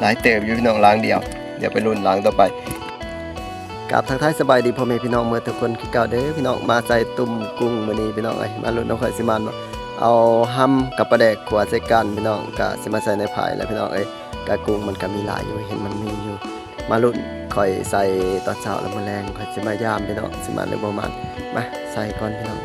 หลายเติบอยู่พี่น้องล้างเดียว เดี๋ยวไปรุ่นล้างต่อไปกับทักทายสบายดีพ่อแม่พี่น้องเมื่อทุกคนคือเก่าเด้อพี่น้องมาใส่ตุ่มกุ้งมื้อนี้พี่น้องเอ้ยมารุ่นน้องข่อยสิมานบ่เอาห้ำกับปลาแดกขวดใส่กันพี่น้องก็สิมาใส่ในผายแล้วพี่น้องเอ้ยกะกุ้งมันก็มีหลายอยู่เห็นมันมีอยู่ มารุ่นข่อยใส่ตอนเช้าแล้วมื้อแรงข่อยสิมายามพี่น้องสิมาหรือบ่มามาใส่ก่อนพี่น้อง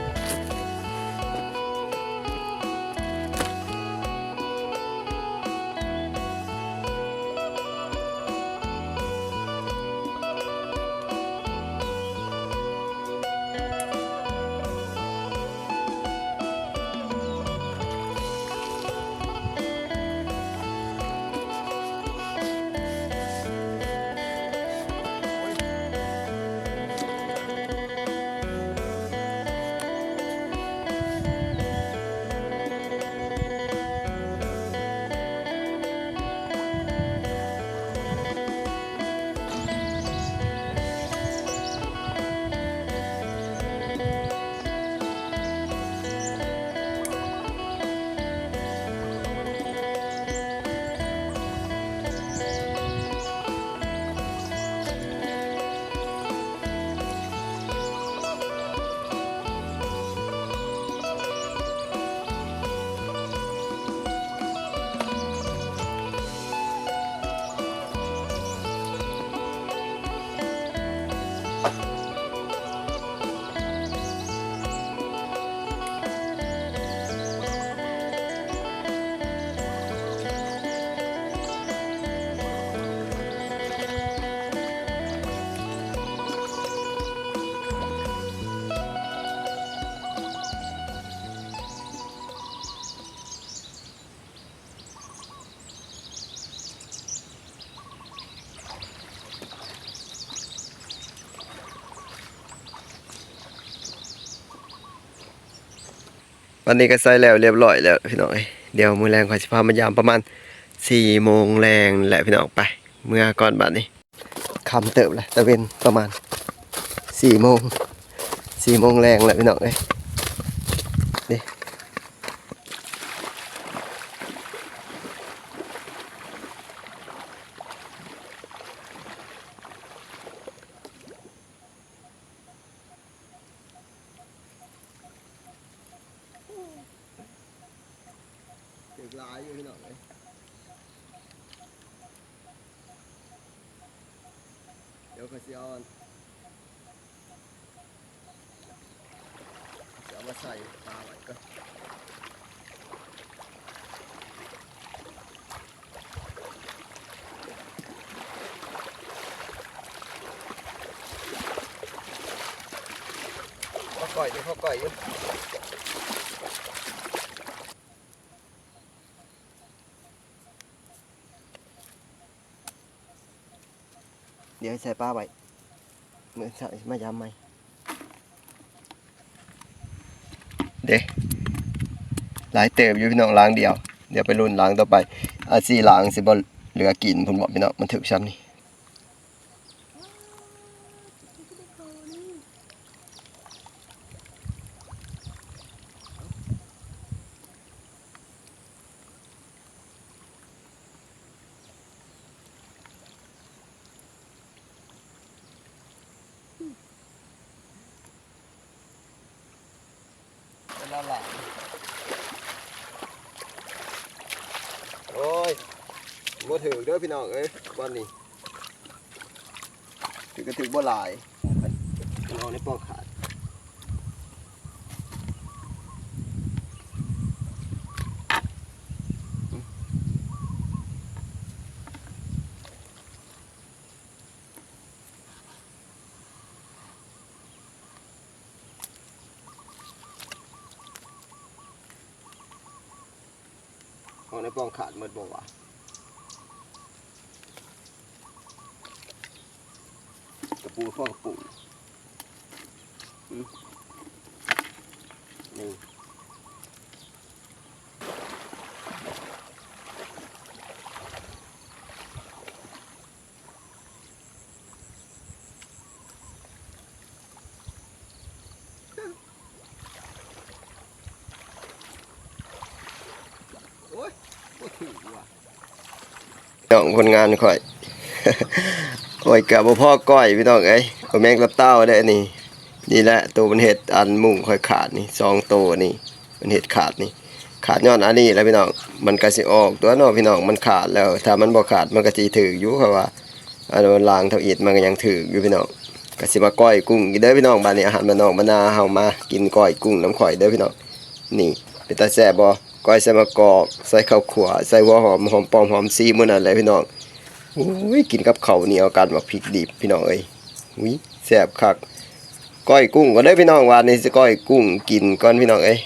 วันนี้ก็ใส่แล้วเรียบร้อยแล้วพี่น้องเอ้ยเดี๋ยวมือแรงข่อยสิพามายามประมาณสี่โมงแรงแหละพี่น้องไป เมื่อก่อนบัดนี้คำเติบเละตะเวนประมาณสี่โมงสี่โมงแรงแหละพี่น้องเอ้ กหลายอยู่พี่น้องเลยเดี๋ยวขอยสิเออนจะเอามาใส่ปลาไว้ก่อนข้าวก่อยอยู่ข้าก่อยอยู่ เดี๋ยวใส่ปลาไว้เหมือนใส่มายำไหมเด็หลายเติบอยู่พี่น้องล้างเดียว เดี๋ยวไปรุ่นล้างต่อไปอาซีล้างสิบ่เหลือกินผมบอกพี่น้องมันถึกช้ำนี่ เป็นละหลายโอ้ยบ่ถึกเด้อพี่น้องเอ้ยวันนี้ถึกก็ถึกบ่หลายเอาในปอกขาด เอาในปองขาดหมดบ่วะกระปูข้อกระปู น้องคนงานข่อยโอ้ยกะบ่พอก้อยพี่น้องเอ้ยเอาแมงลับเต้าได้นี่ นี่แหละตัวมันเห็ดอันมุ่งค่อยขาดนี่สองตัวนี่ มันเห็ดขาดนี่ ขาดยอนอันนี้แหล้วพี่น้องมันก็สิออกตัวนาะพี่น้องมันขาดแล้ว ถ้ามันบ่ขาดมันก็สิถืออยู่ครับว่าอันมันลางเท่าอิดมันก็ยังถืออยู่พี่น้องก็สิมาก้อยกุ้งเด้อพี่น้องบ้านนี้อาหารบ้านนอกบ้านนาเฮามากินก้อยกุ้งน้ำข่อยเด้อพี่น้องนี่เป็นตาแซ่บบ่ ก้อยใส่มะกอกใส่ข้าวขั่วใส่หัวหอมหอมปอมหอมซีมื้อนั้นแหละพี่น้องอุ้ยกินกับข้าวเหนียวกันบักพริกดิบพี่น้องเอ้ยอุ้ยแซ่บคักก้อยกุ้งก็ได้พี่น้องวานนี้สิก้อยกุ้งกินก่อนพี่น้องเอ้ย